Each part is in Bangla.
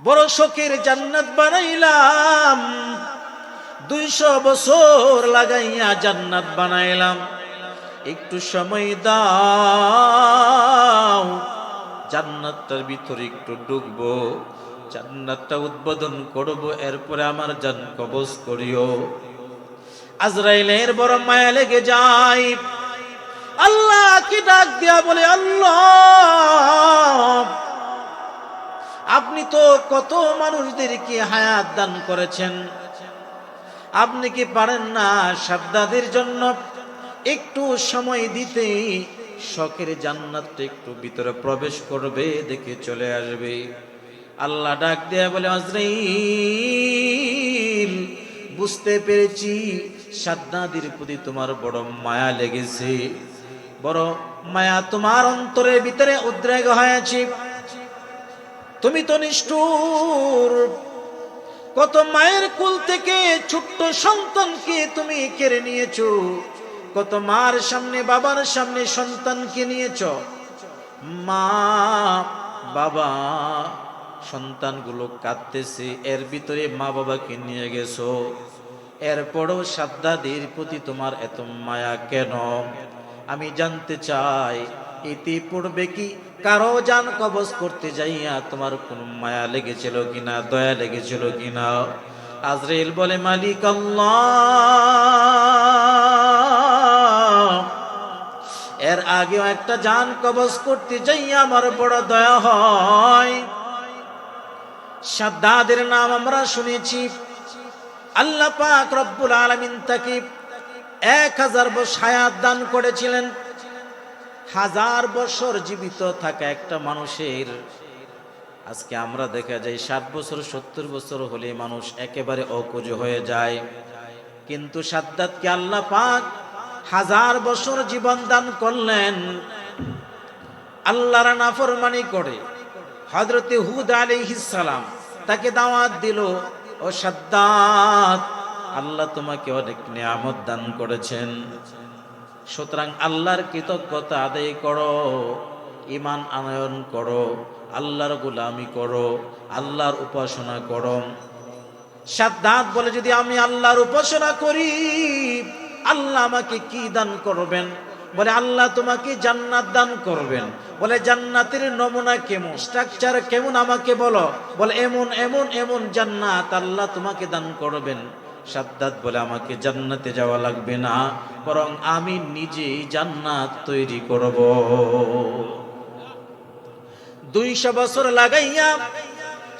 বড় শোকের জান্নাত বানাইলাম। দুইশো বছর লাগাইয়া জান্নাত বানাইলাম। একটু সময় দাও, জান্নাতটার ভিতরে একটু ডুববো, জান্নাতটা উদ্বোধন করব, এরপরে আমার জান কবজ করিও। আজরাইলের বড় মায়া লেগে যায়। আল্লাহ কি ডাক দিয়া বলে, আল্লাহ আপনি তো কত মানুষদেরকে হায়াত দান করেছেন। আপনি কি পারেন না সাদ্দাদের জন্য একটু সময় দিতে? শখের জান্নাতটা একটু ভিতরে প্রবেশ করবে, দেখে চলে আসবে। আল্লাহ ডাক দেয়া বলে, আজরাইল, বুঝতে পেরেছি সাদ্দাদের প্রতি তোমার বড় মায়া লেগেছে। বড় মায়া তোমার অন্তরের ভিতরে উদ্রেগ হয়েছে। তুমি তো নিষ্ঠুর। কত মায়ের কুল থেকে ছোট্ট সন্তানকে তুমি কেড়ে নিয়েছ। কত মার সামনে, বাবার সামনে সন্তানকে নিয়েছ। মা, বাবা, সন্তানগুলো কাঁদতেছে। এর ভিতরে মা বাবাকে নিয়ে গেছো। এরপরও সাদ্দাদের প্রতি তোমার এত মায়া কেন? আমি জানতে চাই, ইতিপূর্বে কি কারও যান কবজ করতে যাইয়া তোমার কোন মায়া লেগেছিল কিনা, দয়া লেগেছিল কিনা? আজরেল বলে, মালিক এর আগেও একটা যান কবজ করতে যাইয়া আমার বড় দয়া হয়। সাদ্দাদের নাম আমরা শুনেছি। আল্লাহ পাক রব্বুল আলমিন তাকে এক হাজার হায়াত দান করেছিলেন। হাজার বছর জীবিত থাকা একটা মানুষের, আজকে আমরা দেখা যায় ষাট বছর, সত্তর বছর হলে মানুষ একেবারে অকুজ হয়ে যায়। কিন্তু সাদ্দাতকে আল্লাহ পাক হাজার বছর জীবন দান করলেন, আল্লাহর নাফরমানি করে। হজরতে হুদ সালাম তাকে দাওয়াত দিল, ও সাদ্দাত, আল্লাহ তোমাকে অনেক নিয়ামত দান করেছেন। সুতরাং আল্লাহর কৃতজ্ঞতা আদায় করো ইমান আনয়ন করো, আল্লাহর গুলামি করো, আল্লাহর উপাসনা করো। সাদ্দাত বলে, যদি আমি আল্লাহর উপাসনা করি, আল্লাহ আমাকে কি দান করবেন? বলে, আল্লাহ তোমাকে জান্নাত দান করবেন। বলে, জান্নাতের নমুনা কেমন? স্ট্রাকচার কেমন আমাকে বলো? বলে, এমন এমন এমন জান্নাত আল্লাহ তোমাকে দান করবেন। সাদ্দাত বলে আমাকে জান্নাতে যাওয়া লাগবে না, বরং আমি নিজেই জান্নাত তৈরি করব। দুইশো বছর লাগাইয়া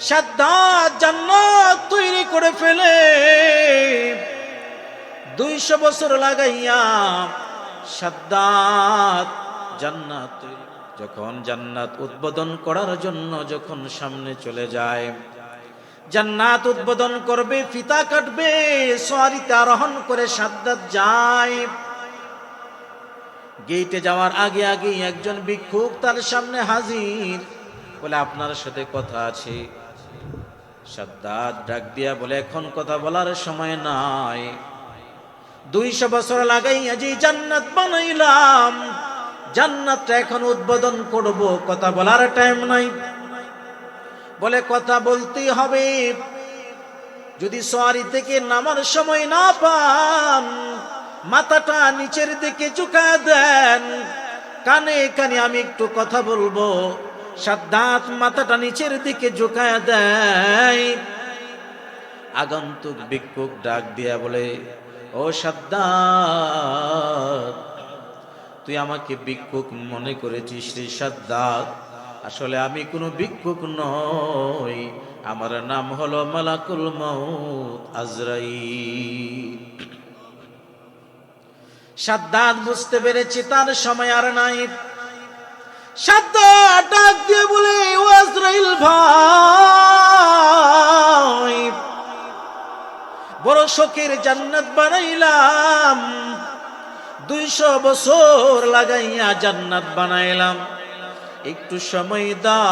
সাদ্দাত জান্নাত তৈরি করে ফেলে। দুইশো বছর লাগাইয়া সাদ্দাত জান্নাত যখন জান্নাত উদ্বোধন করার জন্য যখন সামনে চলে যায় জান্নাত উদ্বোধন করবে, ফিতা কাটবে, সোয়ারিতে আরোহণ করে সাদ্দাত যায়। গেইটে যাওয়ার আগে আগে একজন ভিক্ষুক তার সামনে হাজির। বলে, আপনার সাথে কথা আছে। সাদ্দাত ডাক দিয়া বলে, এখন কথা বলার সময় নাই। দুইশো বছর লাগাইয়া যে জান্নাত বানাইলাম। জান্নাতটা এখন উদ্বোধন করব, কথা বলার টাইম নাই। বলে, কথা বলতেই হবে। যদি সোয়ারি থেকে নামার সময় না পান, মাথাটা নিচের দিকে ঝুঁকা দেন। কানে কানে আমি একটু কথা বলব। সাদ্দাত মাথাটা নিচের দিকে ঝুঁকায় দেয়। আগন্তুক ভিক্ষুক ডাক দিয়া বলে, ও সাদ্দাত তুই আমাকে ভিক্ষুক মনে করেছিস রে সাদ্দাত আসলে আমি কোনো ভিক্ষুক নই। আমার নাম হলো মালাকুল মৌত আজরাই সাদ্দাত বুঝতে পেরেছি তার সময় আর নাই। সাদ্দাত ডাক দিয়ে বলে, ও আজরাইল ভাই, বড় শোকের জান্নাত বানাইলাম। দুইশো বছর লাগাইয়া জান্নাত বানাইলাম। একটু সময় দাও।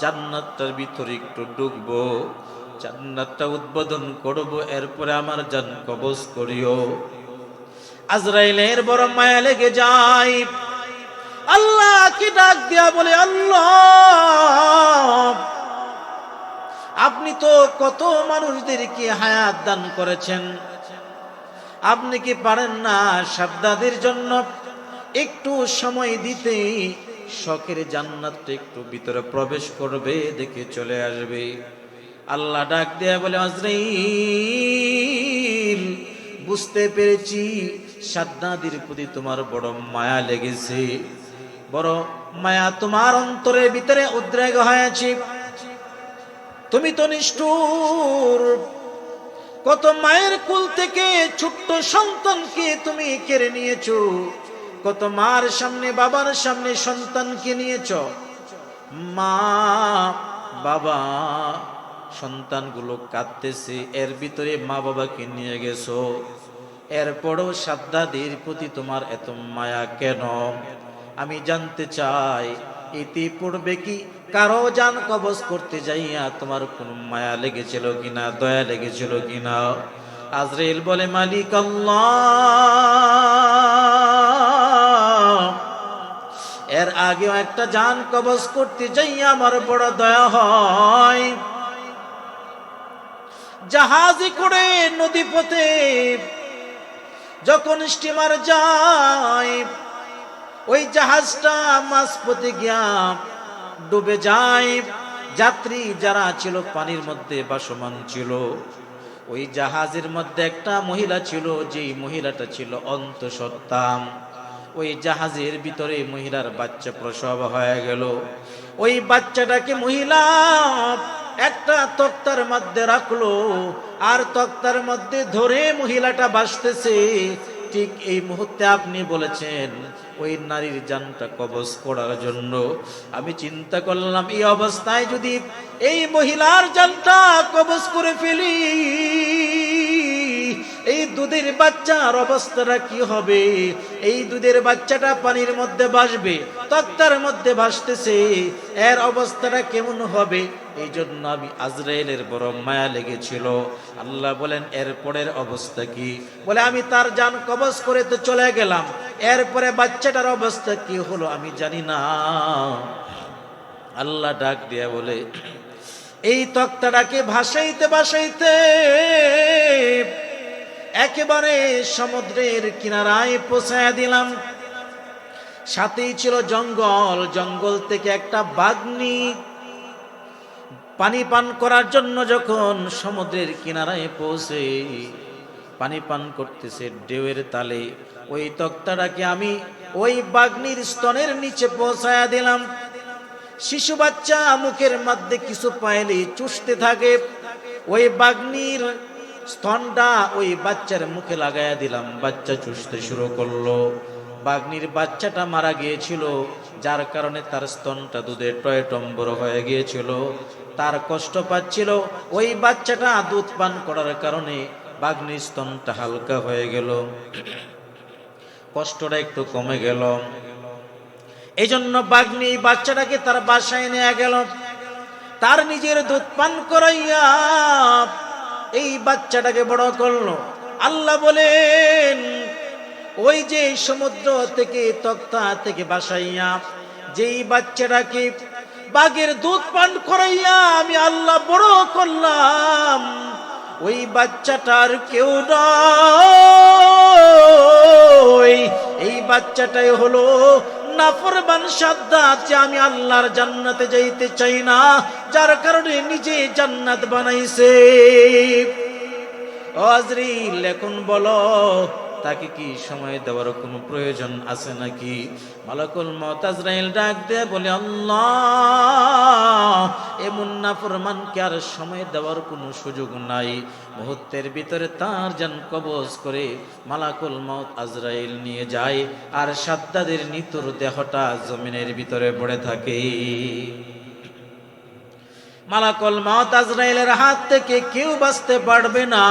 জান্নাতটার ভিতরে একটু ডুববো। জান্নাতটা উদ্বোধন করব, এরপরে আমার জান কবজ করিও। আজরাইলের বড় মায়া লেগে যায়। আল্লাহ কি ডাক দিয়া বলে, আল্লাহ, আপনি তো কত মানুষদেরকে হায়াত দান করেছেন। আপনি কি পারেন না সাবদাদের জন্য একটু সময় দিতে শখের জান্নাতটা একটু ভিতরে প্রবেশ করবে, দেখে চলে আসবে। আল্লাহ ডাক দেয়া বলে বুঝতে পেরেছি সাদ্দাদির প্রতি তোমার বড় মায়া লেগেছে। বড় মায়া তোমার অন্তরের ভিতরে উদ্রেগ হয়েছে। তুমি তো নিষ্ঠুর। কত মায়ের কুল থেকে ছোট্ট সন্তানকে তুমি কেড়ে নিয়েছো। কত মার সামনে, বাবার সামনে সন্তানকে নিয়েছ। মা, বাবা, সন্তানগুলো কাঁদতেছে। এর ভিতরে মা বাবাকে নিয়ে গেছো। এরপরও সাদ্দাদের প্রতি তোমার এত মায়া কেন? আমি জানতে চাই, ইতিপূর্বে কি কারও যান কবজ করতে যাইয়া তোমার কোন মায়া লেগেছিল কিনা, দয়া লেগেছিল কিনা? আজরেল বলে, মালিক আল্লাহ। এর আগেও একটা যান কবজ করতে যাইয়া আমার বড় দয়া হয়। জাহাজে করে নদী পথে যখন স্টিমার যায়, ওই জাহাজটা মাঝপথে গিয়া ডুবে যায়। যাত্রী যারা ছিল, পানির মধ্যে বাসমান ছিল। ওই জাহাজের মধ্যে একটা মহিলা ছিল, যেই মহিলাটা ছিল অন্তঃসত্ত্বাম ওই জাহাজের ভিতরে মহিলার বাচ্চা প্রসব হয়ে গেল। ওই বাচ্চাটাকে মহিলা একটা তক্তার মধ্যে রাখল আর তক্তার মধ্যে ধরে মহিলাটা বাঁচতেছে। ঠিক এই মুহূর্তে আপনি বলেছেন, ওই নারীর জানটা কবজ করার জন্য। আমি চিন্তা করলাম, এই অবস্থায় যদি এই মহিলার জানটা কবজ করে ফেলি দুধের বাচ্চার অবস্থাটা কি হবে? এই দুধের বাচ্চাটা পানির মধ্যে ভাসবে, তক্তার মধ্যে ভাসতেছে, এর অবস্থাটা কেমন হবে? এই জন্য আমি আজরাইলের বড় মায়া লেগেছিল। আল্লাহ বলেন এরপরের অবস্থা কি? বলে, আমি তার যান কবজ করে তো চলে গেলাম। এরপরে বাচ্চাটার অবস্থা কি হলো আমি জানি না। আল্লাহ ডাক দিয়া বলে, এই তক্তাটাকে ভাসাইতে ভাসাইতে একেবারে সমুদ্রের কিনারায় পৌঁছায় দিলাম। সাথেই ছিল জঙ্গল। জঙ্গল থেকে একটা বাগ্নি পানি পান করার জন্য যখন সমুদ্রের কিনারায় পৌঁছে, পানি পান করতেছে ঢেউয়ের তালে। ওই তক্তাটাকে আমি ওই বাগ্নির স্তনের নিচে পৌঁছায়া দিলাম। শিশু বাচ্চা মুখের মধ্যে কিছু পাইলে চুষতে থাকে। ওই বাগ্নির স্তনটা ওই বাচ্চার মুখে লাগাইয়া দিলাম। বাচ্চা চুষতে শুরু করল। বাগ্নির বাচ্চাটা মারা গিয়েছিল, যার কারণে তার স্তনটা দুধে টয়টম্বর হয়ে গিয়েছিল। তার কষ্ট পাচ্ছিল। ওই বাচ্চাটা দুধ পান করার কারণে বাগ্নির স্তনটা হালকা হয়ে গেল। কষ্টটা একটু কমে গেল। এই জন্য বাগ্নি বাচ্চাটাকে তার বাসায় নিয়ে গেল। তার নিজের দুধ পান করাইয়া এই বাচ্চাটাকে বড় করল। আল্লাহ বলেন, ওই যে সমুদ্র থেকে তক্তা থেকে বাসাইয়া, যেই বাচ্চাটাকে বাঘের দুধ পান করাইয়া আমি আল্লাহ বড় করলাম, ওই বাচ্চাটার কেউ নয়। এই বাচ্চাটাই হলো নাফরবান সাদ্দা যে আমি আল্লাহর জান্নাতে যাইতে চাই না। যার কারণে নিজে জান্নাত বানাইছে। অজরিল এখন বলো তাকে কি সময় দেওয়ার কোনো প্রয়োজন আছে নাকি? মালাকুল মতাজরাইল ডাক দেয় বলে, আল্লাহ এ মুন্না ফরমানকে আর সময় দেওয়ার কোনো সুযোগ নাই? মুহূর্তের ভিতরে তার যান কবজ করে মালাকুল মত আজরাইল নিয়ে যায় আর সাদ্দাদের নিতুর দেহটা জমিনের ভিতরে পড়ে থাকে। মালাকুল মত আজরাইলের হাত থেকে কেউ বাঁচতে পারবে না।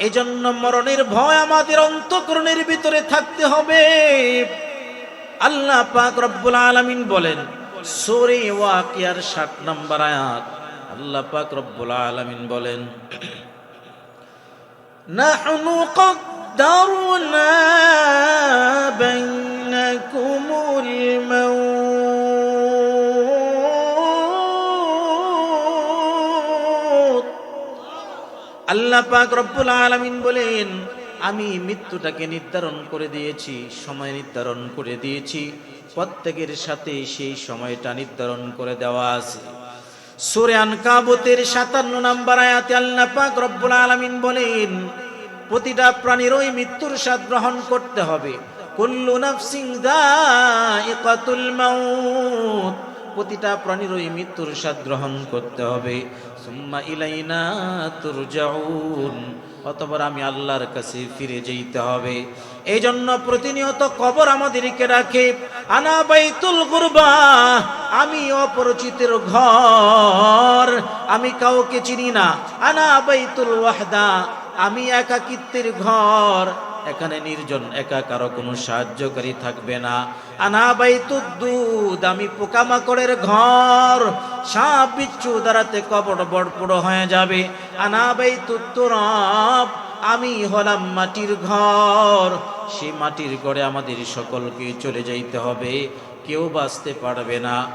এজন্য মরণের ভয় আমাদের অন্তকরণের ভিতরে থাকতে হবে আল্লাহ পাক রব্বুল আলামিন বলেন সূরা ওয়াকিয়ার 60 নম্বর আয়াত আল্লাহ পাক রব্বুল আলামিন বলেন নাহনু قدرنا بينكم পাক রব্বুল আলামিন বলেন, আমি মৃত্যুটাকে নির্ধারণ করে দিয়েছি, সময় নির্ধারণ করে দিয়েছি, প্রত্যেকের সাথে সেই সময়টা নির্ধারণ করে দেওয়া আছে। সূরা আনকাবুতের 57 নম্বর আয়াতে আল্লাহ পাক রব্বুল আলামিন বলেন, প্রতিটা প্রাণীর ওই মৃত্যুর স্বাদ গ্রহণ করতে হবে। কুল্লু নাফসিং দাইকাতুল মাউত। প্রতিটা প্রাণীর ওই মৃত্যুর স্বাদ গ্রহণ করতে হবে। সুম্মা ইলাইনা তুরজাউন। অতপর আমি আল্লাহর কাছে ফিরে যেতে হবে। এই জন্য প্রতিনিয়ত কবর আমাদেরকে রাখে। আনা বাইতুল গুরবা, আমি অপরিচিতের ঘর। আমি কাউকে চিনি না। আনা বাইতুল ওয়াহদা, আমি একাকিত্বের ঘর। এখানে নির্জন একা কারও কোনো সাহায্যকারী থাকবে না। আনাবাইতুদ দুধ আমি পোকামাকড়ের ঘর। সাপ বিচ্ছু দ্বারাতে কবর বড় হয়ে যাবে। আনাবাইতুদ তুরাব আমি হলাম মাটির ঘর। সেই মাটির ঘরে আমাদের সকলকে চলে যাইতে হবে। কেউ বাঁচতে পারবে না।